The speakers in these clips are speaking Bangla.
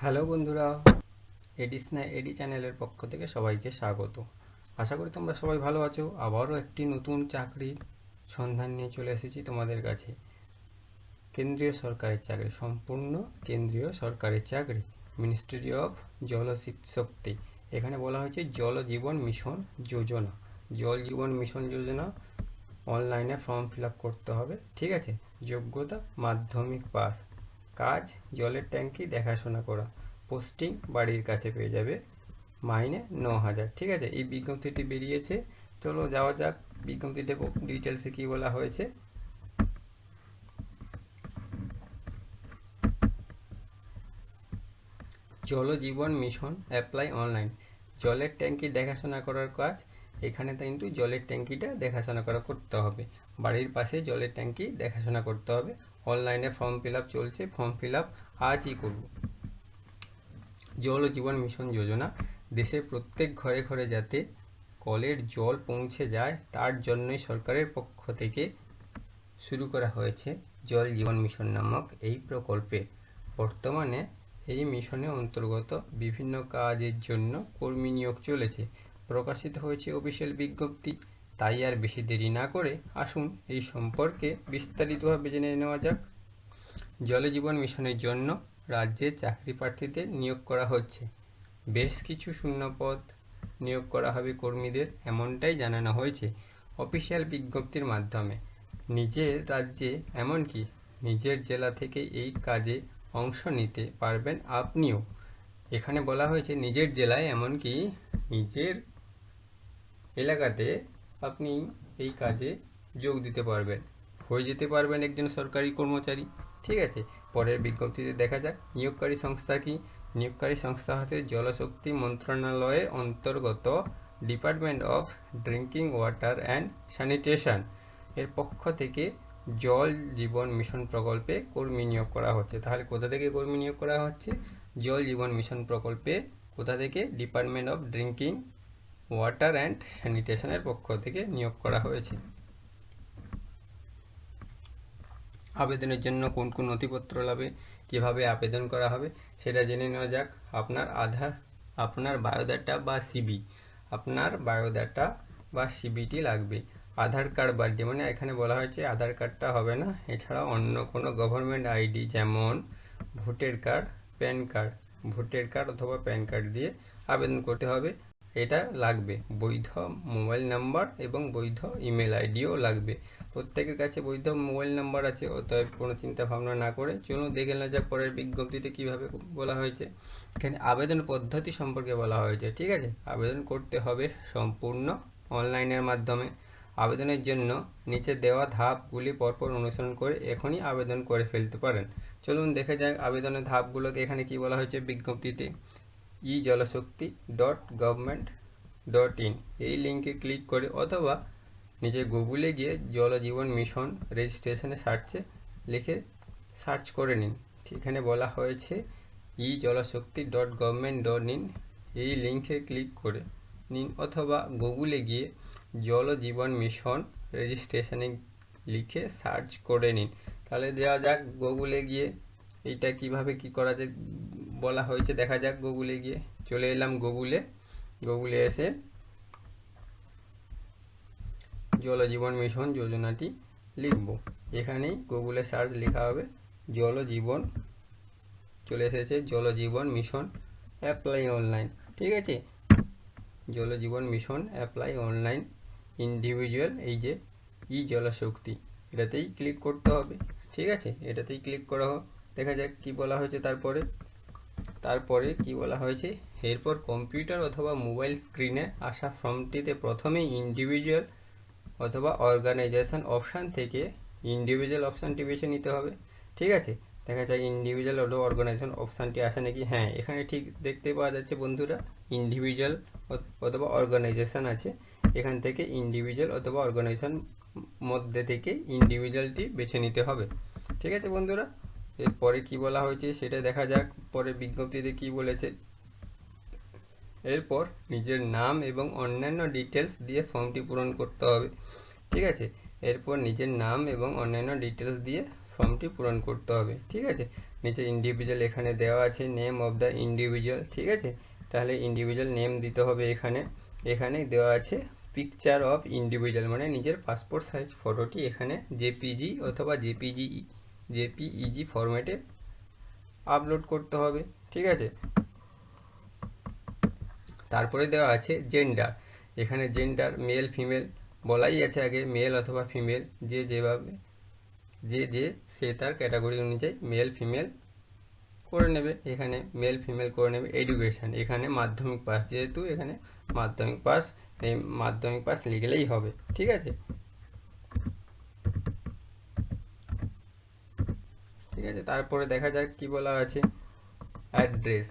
হ্যালো বন্ধুরা এডিসনা এডি চ্যানেলের পক্ষ থেকে সবাইকে স্বাগত। আশা করি তোমরা সবাই ভালো আছো। আবারও একটি নতুন চাকরির সন্ধান নিয়ে চলে এসেছি তোমাদের কাছে। কেন্দ্রীয় সরকারের চাকরি, সম্পূর্ণ কেন্দ্রীয় সরকারের চাকরি মিনিস্ট্রি অফ জলশক্তি এখানে বলা হয়েছে জল জীবন মিশন যোজনা। জল জীবন মিশন যোজনা অনলাইনে ফর্ম ফিল আপ করতে হবে। ঠিক আছে? যোগ্যতা মাধ্যমিক পাস কাজ, জলের ট্যাঙ্কি, দেখাশোনা করা। পোস্টিং বাড়ির কাছে পেয়ে যাবে মাইনে ন হাজার ঠিক আছে? এই বিজ্ঞপ্তিটি বেরিয়েছে। চলো যাওয়া যাক। বিজ্ঞপ্তিতে ডিটেলসে কী বলা হয়েছে। জল জীবন মিশন অ্যাপ্লাই অনলাইন জলের ট্যাঙ্কি দেখাশোনা করার কাজ, এখানে কিন্তু জলের ট্যাঙ্কিটা দেখাশোনা করা করতে হবে। বাড়ির পাশে জলের ট্যাঙ্কি দেখাশোনা করতে হবে। অনলাইনে ফর্ম ফিল চলছে। ফর্ম ফিল আজই করব। জল ও জীবন মিশন যোজনা। দেশের প্রত্যেক ঘরে ঘরে যাতে কলের জল পৌঁছে যায়, তার জন্যই সরকারের পক্ষ থেকে শুরু করা হয়েছে জল জীবন মিশন নামক এই প্রকল্পে। বর্তমানে এই মিশনের অন্তর্গত বিভিন্ন কাজের জন্য কর্মী নিয়োগ চলেছে। প্রকাশিত হয়েছে অফিসিয়াল বিজ্ঞপ্তি। তাই আর বেশি দেরি না করে আসুন এই সম্পর্কে বিস্তারিতভাবে জেনে নেওয়া যাক। জলে জীবন মিশনের জন্য রাজ্যে চাকরি প্রার্থীদের নিয়োগ করা হচ্ছে। বেশ কিছু শূন্যপদ নিয়োগ করা হবে কর্মীদের, এমনটাই জানানো হয়েছে অফিসিয়াল বিজ্ঞপ্তির মাধ্যমে। নিজের রাজ্যে এমনকি নিজের জেলা থেকে এই কাজে অংশ নিতে পারবেন আপনিও। এখানে বলা হয়েছে, নিজের জেলায় এমনকি নিজের এলাকাতে আপনি এই কাজে যোগ দিতে পারবেন। হয়ে যেতে পারবেন একজন সরকারি কর্মচারী। ঠিক আছে, পরের বিজ্ঞপ্তিতে দেখা যাক, নিয়োগকারী সংস্থা কি? নিয়োগকারী সংস্থা হতে জলশক্তি মন্ত্রণালয়ের অন্তর্গত department of drinking, water and sanitation. এর পক্ষ থেকে জল জীবন মিশন প্রকল্পে কর্মী নিয়োগ করা হচ্ছে। তাহলে কোথা থেকে কর্মী নিয়োগ করা হচ্ছে? জল জীবন মিশন প্রকল্পে কোথা থেকে? Department of drinking water and স্যানিটেশনের পক্ষ থেকে নিয়োগ করা হয়েছে। আবেদনের জন্য কোন কোন নথিপত্র লাগবে, কীভাবে আবেদন করা হবে, সেটা জেনে নেওয়া যাক। আপনার আধার, আপনার বায়োডাটা বা সিবি, আপনার বায়োডাটা বা সিবিটি লাগবে। আধার কার্ড বার্থডে মানে এখানে বলা হয়েছে আধার কার্ডটা হবে না এছাড়া অন্য কোনো গভর্নমেন্ট আইডি যেমন ভোটের কার্ড, প্যান কার্ড, ভোটের কার্ড অথবা প্যান কার্ড দিয়ে আবেদন করতে হবে। এটা লাগবে। বৈধ মোবাইল নাম্বার এবং বৈধ ইমেল আইডিও লাগবে। প্রত্যেকের কাছে বৈধ মোবাইল নাম্বার আছে, অতএব কোনো চিন্তা ভাবনা না করে চলুন দেখে নেওয়া যাক পরের বিজ্ঞপ্তিতে কীভাবে বলা হয়েছে। এখানে আবেদন পদ্ধতি সম্পর্কে বলা হয়েছে, ঠিক আছে? আবেদন করতে হবে সম্পূর্ণ অনলাইনের মাধ্যমে। আবেদনের জন্য নিচে দেওয়া ধাপগুলি পরপর অনুসরণ করে এখনই আবেদন করে ফেলতে পারেন। চলুন দেখে যাক আবেদনের ধাপগুলোকে এখানে কি বলা হয়েছে বিজ্ঞপ্তিতে। E Jalshakti dot government dot in এই লিঙ্কে ক্লিক করে অথবা নিজে গুগলে গিয়ে জল জীবন মিশন রেজিস্ট্রেশনে সার্চে লিখে সার্চ করে নিন। এখানে বলা হয়েছে e Jalshakti dot government dot in এই লিঙ্কে ক্লিক করে নিন অথবা গুগলে গিয়ে জল জীবন মিশন রেজিস্ট্রেশনে লিখে সার্চ করে নিন। তাহলে দেওয়া যাক গুগলে গিয়ে এইটা কীভাবে কি করা যায় বলা হয়েছে, দেখা যাক গুগলে গিয়ে। চলে এলাম গুগলে গুগলে এসে জল জীবন মিশন যোজনাটি লিখব। এখানেই গুগলে সার্চ লেখা হবে জল জীবন চলে এসেছে জল জীবন মিশন অ্যাপ্লাই অনলাইন ঠিক আছে? Jal Jeevan mission apply online individual এই যে ই জলশক্তি, এটাতেই ক্লিক করতে হবে। ঠিক আছে? এটাতেই ক্লিক করা হোক। দেখা যাক কি বলা হয়েছে তারপরে। তারপরে কি বলা হয়েছে? এরপর কম্পিউটার অথবা মোবাইল স্ক্রিনে আসা ফর্মটিতে প্রথমেই ইন্ডিভিজুয়াল অথবা অর্গানাইজেশন অপশান থেকে ইন্ডিভিজুয়াল অপশানটি বেছে নিতে হবে। ঠিক আছে? দেখা যায় ইন্ডিভিজুয়াল অথবা অর্গানাইজেশন অপশানটি আসে নাকি? হ্যাঁ এখানে ঠিক দেখতে পাওয়া যাচ্ছে বন্ধুরা ইন্ডিভিজুয়াল অথবা অর্গানাইজেশন আছে। এখান থেকে ইন্ডিভিজুয়াল অথবা অর্গানাইজেশন মধ্যে থেকে ইন্ডিভিজুয়ালটি বেছে নিতে হবে। ঠিক আছে বন্ধুরা? এরপরে কি বলা হয়েছে সেটা দেখা যাক, পরে বিজ্ঞপ্তিতে কি বলেছে। এরপর নিজের নাম এবং অন্যান্য ডিটেলস দিয়ে ফর্মটি পূরণ করতে হবে, ঠিক আছে? এরপর নিজের নাম এবং অন্যান্য ডিটেলস দিয়ে ফর্মটি পূরণ করতে হবে, ঠিক আছে? নিচে ইন্ডিভিজুয়াল এখানে দেওয়া আছে নেম অফ দ্য ইন্ডিভিজুয়াল ঠিক আছে? তাহলে ইন্ডিভিজুয়াল নেম দিতে হবে এখানে। এখানে দেওয়া আছে পিকচার অফ ইন্ডিভিজুয়াল মানে নিজের পাসপোর্ট সাইজ ফটোটি এখানে জেপিজি অথবা জেপিজি জেপিইজি ফরম্যাটে আপলোড করতে হবে, ঠিক আছে? তারপরে দেওয়া আছে জেন্ডার এখানে জেন্ডার মেল ফিমেল বলাই আছে আগে মেল অথবা ফিমেল যে যেভাবে, যে যে সে তার ক্যাটাগরি অনুযায়ী মেল ফিমেল করে নেবে, এখানে মেল ফিমেল করে নেবে এডুকেশান এখানে মাধ্যমিক পাস যেহেতু এখানে মাধ্যমিক পাস এই মাধ্যমিক পাস লিখলেই হবে, ঠিক আছে? ঠিক আছে? তারপরে দেখা যাক কি বলা আছে। অ্যাড্রেস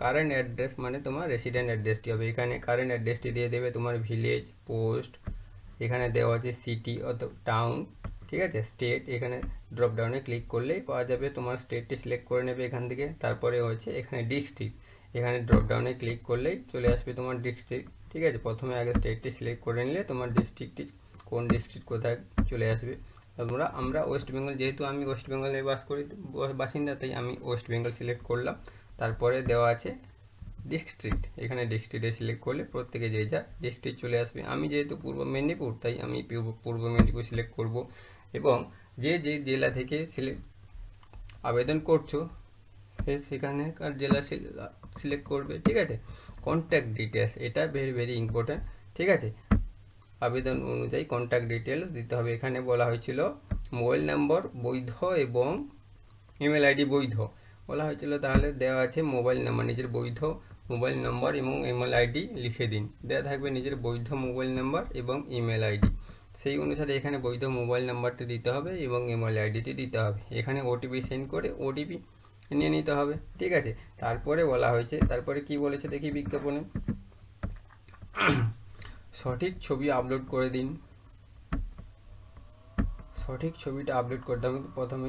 কারেন্ট অ্যাড্রেস মানে তোমার রেসিডেন্ট অ্যাড্রেসটি হবে। এখানে কারেন্ট অ্যাড্রেসটি দিয়ে দেবে তোমার ভিলেজ পোস্ট এখানে দেওয়া আছে সিটি অথবা টাউন ঠিক আছে? স্টেট এখানে ড্রপ ডাউনে ক্লিক করলেই পাওয়া যাবে। তোমার স্টেটটি সিলেক্ট করে নেবে এখান থেকে। তারপরে হচ্ছে এখানে ডিস্ট্রিক্ট এখানে ড্রপ ডাউনে ক্লিক করলেই চলে আসবে তোমার ডিস্ট্রিক্ট ঠিক আছে? প্রথমে আগে স্টেটটি সিলেক্ট করে নিলে তোমার ডিস্ট্রিক্টটি কোন ডিস্ট্রিক্ট কোথায় চলে আসবে। তোমরা, আমরা ওয়েস্ট বেঙ্গল যেহেতু আমি ওয়েস্ট বেঙ্গলে বাস করি বাসিন্দা তাই আমি ওয়েস্ট বেঙ্গল সিলেক্ট করলাম। তারপরে দেওয়া আছে ডিস্ট্রিক্ট এখানে ডিস্ট্রিক্টে সিলেক্ট করলে প্রত্যেকে যে যা ডিস্ট্রিক্ট চলে আসবে। আমি যেহেতু পূর্ব মেদিনীপুর, তাই আমি পূর্ব মেদিনীপুর সিলেক্ট করব। এবং যে যে জেলা থেকে সিলেক্ট আবেদন করছ, সে সেখানেকার জেলা সিলেক্ট করবে, ঠিক আছে? কন্ট্যাক্ট ডিটেলস এটা ভেরি ভেরি ইম্পর্ট্যান্ট ঠিক আছে? আবেদন অনুযায়ী কন্ট্যাক্ট ডিটেলস দিতে হবে। এখানে বলা হয়েছিল মোবাইল নম্বর বৈধ এবং ইমেল আইডি বৈধ। বলা হয়েছিল তাহলে দেওয়া আছে মোবাইল নাম্বার নিজের বৈধ মোবাইল নম্বর এবং ইমেল আইডি লিখে দিন। দেওয়া থাকবে নিজের বৈধ মোবাইল নাম্বার এবং ইমেল আইডি সেই অনুসারে এখানে বৈধ মোবাইল নাম্বারটি দিতে হবে এবং ইমেল আইডিটি দিতে হবে। এখানে ওটিপি সেন্ড করে ওটিপি নিয়ে নিতে হবে। ঠিক আছে? তারপরে বলা হয়েছে, তারপরে কি বলেছে দেখি বিজ্ঞাপনে? সঠিক ছবি আপলোড করে দিন। সঠিক ছবিটা আপলোড করতে হবে। প্রথমে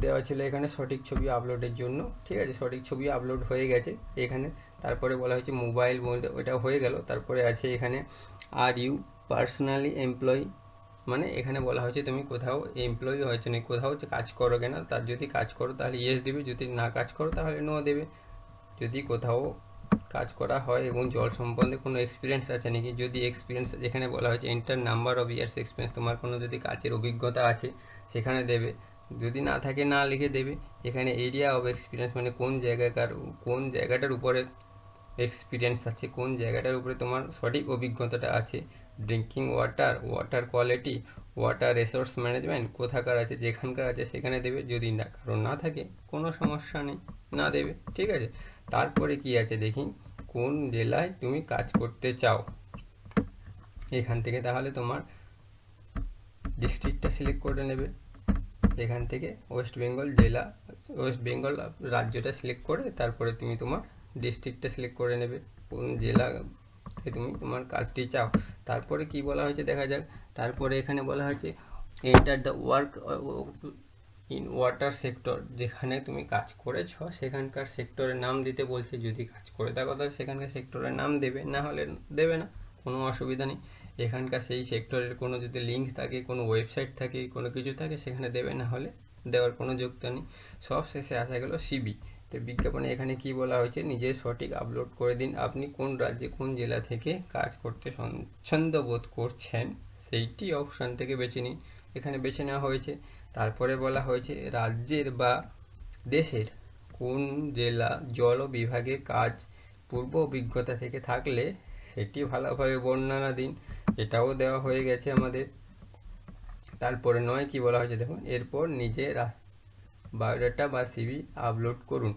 দেওয়া ছিল এখানে সঠিক ছবি আপলোডের জন্য। ঠিক আছে? সঠিক ছবি আপলোড হয়ে গেছে এখানে। তারপরে বলা হয়েছে মোবাইল ওটা হয়ে গেল। তারপরে আছে এখানে আর ইউ পার্সোনালি এমপ্লয়ি মানে এখানে বলা হয়েছে, তুমি কোথাও এমপ্লয়ি হয়েছে না। কোথাও কাজ করো কেনা? তার যদি কাজ করো তাহলে ইয়েস দেবে। যদি না কাজ করো তাহলে নো দেবে। যদি কোথাও কাজ করা হয় এবং জল সম্বন্ধে কোনো এক্সপিরিয়েন্স আছে নাকি? যদি এক্সপিরিয়েন্স যেখানে বলা হয়েছে enter number of years experience তোমার কোনো যদি কাজের অভিজ্ঞতা আছে, সেখানে দেবে। যদি না থাকে, না লিখে দেবে। এখানে এরিয়া অফ এক্সপিরিয়েন্স মানে কোন জায়গাকার, কোন জায়গাটার উপরে এক্সপিরিয়েন্স আছে, কোন জায়গাটার উপরে তোমার সঠিক অভিজ্ঞতাটা আছে। Drinking water water quality water resource management কোথাকার আছে, যেখানকার আছে, সেখানে দেবে। যদি না কারণ না থাকে, কোনো সমস্যা নেই, না দেবে। ঠিক আছে? তারপরে কি আছে দেখি? কোন জেলায় তুমি কাজ করতে চাও? এখান থেকে তাহলে তোমার ডিস্ট্রিক্টটা সিলেক্ট করে নেবে। এখান থেকে ওয়েস্ট বেঙ্গল জেলা ওয়েস্ট বেঙ্গল রাজ্যটা সিলেক্ট করে তারপরে তুমি তোমার ডিস্ট্রিক্টটা সিলেক্ট করে নেবে। কোন জেলা তুমি তোমার কাজটি চাও? তারপরে কি বলা হয়েছে দেখা যাক। তারপরে এখানে বলা হয়েছে enter the work in water sector যেখানে তুমি কাজ করেছ, সেখানকার সেক্টরের নাম দিতে বলছে, যদি কাজ করে থাকো, তাহলে সেখানকার সেক্টরের নাম দেবে, না হলে দেবে না, কোনো অসুবিধা নেই। এখানকার সেই সেক্টরের কোনো যদি লিঙ্ক থাকে, কোনো ওয়েবসাইট থাকে, কোনো কিছু থাকে, সেখানে দেবে, না হলে দেওয়ার কোনো যুক্ত নেই। সব শেষে আসা গেল সিবি তো বিজ্ঞাপনে এখানে কি বলা হয়েছে? নিজের সঠিক আপলোড করে দিন। আপনি কোন রাজ্যে কোন জেলা থেকে কাজ করতে স্বচ্ছন্দ বোধ করছেন, সেইটি অপশান থেকে বেছে নিন। এখানে বেছে নেওয়া হয়েছে তারপরে বলা হয়েছে, রাজ্যের বা দেশের কোন জেলা জল বিভাগে কাজ পূর্ব অভিজ্ঞতা থেকে থাকলে সেটি ভালোভাবে বর্ণনা দিন। এটাও দেওয়া হয়ে গেছে আমাদের। তারপরে নয়, কি বলা হয়েছে দেখুন, এরপর নিজের বায়োডাটা বা সিবি আপলোড করুন।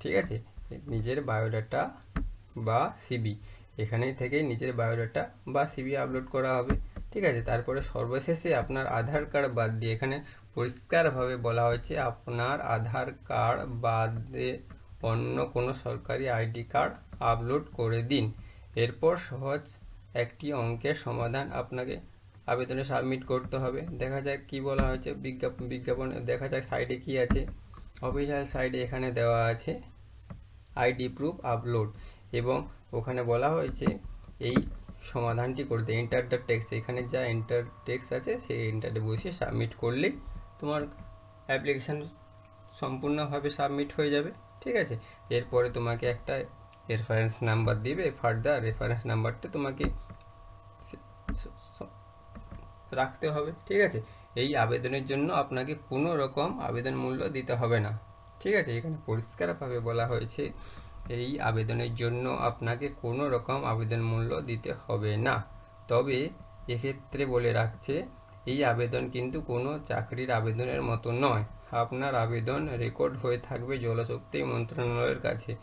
ঠিক আছে? নিজের বায়োডাটা বা সিবি এখানে থেকে নিজের বায়োডাটা বা সিবি আপলোড করা হবে। ঠিক আছে? তারপরে সর্বশেষে আপনার আধার কার্ড বাদ দিয়ে এখানে পরিষ্কারভাবে বলা হয়েছে, আপনার আধার কার্ড বাদে অন্য কোনো সরকারি আইডি কার্ড আপলোড করে দিন। এরপর সহজ একটি অঙ্কের সমাধান আপনাকে আবেদনে সাবমিট করতে হবে। দেখা যাক কি বলা হয়েছে। বিজ্ঞাপন বিজ্ঞাপনে, দেখা যাক সাইডে কি আছে। অফিসিয়াল সাইডে এখানে দেওয়া আছে আইডি প্রুফ আপলোড এবং ওখানে বলা হয়েছে এই সমাধানটি করতে। এন্টার দ্য টেক্সট এখানে যা এন্টার টেক্সট আছে, সেই এন্টারে বসে সাবমিট করলেই তোমার অ্যাপ্লিকেশান সম্পূর্ণভাবে সাবমিট হয়ে যাবে, ঠিক আছে? এরপরে তোমাকে একটা রেফারেন্স নাম্বার দিবে ফার্দার রেফারেন্স নাম্বারটা তোমাকে রাখতে হবে, ঠিক আছে? এই আবেদনের জন্য আপনাকে কোনো রকম আবেদন মূল্য দিতে হবে না, ঠিক আছে? এখানে পরিষ্কারভাবে বলা হয়েছে, এই আবেদনের জন্য আপনাকে কোনো রকম আবেদন মূল্য দিতে হবে না। তবে এক্ষেত্রে বলে রাখছে এই আবেদন কিন্তু কোনো চাকরির আবেদনের মতো নয়। আপনার আবেদন রেকর্ড হয়ে থাকবে জলশক্তি মন্ত্রণালয়ের কাছে।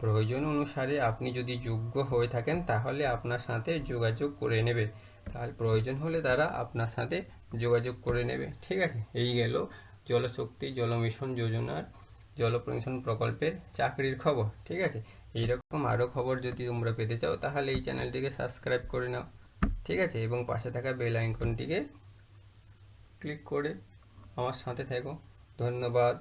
প্রয়োজন অনুসারে আপনি যদি যোগ্য হয়ে থাকেন, তাহলে আপনার সাথে যোগাযোগ করে নেবে। তাহলে প্রয়োজন হলে তারা আপনার সাথে যোগাযোগ করে নেবে। ঠিক আছে? এই গেল জলশক্তি জল মিশন যোজনার জল পেনশন প্রকল্পের চাকরির খবর। ঠিক আছে? এইরকম আরও খবর যদি তোমরা পেতে চাও, তাহলে এই চ্যানেলটিকে সাবস্ক্রাইব করে নাও। ঠিক আছে? এবং পাশে থাকা বেল আইকনটিকে ক্লিক করে আমার সাথে থেকো। ধন্যবাদ।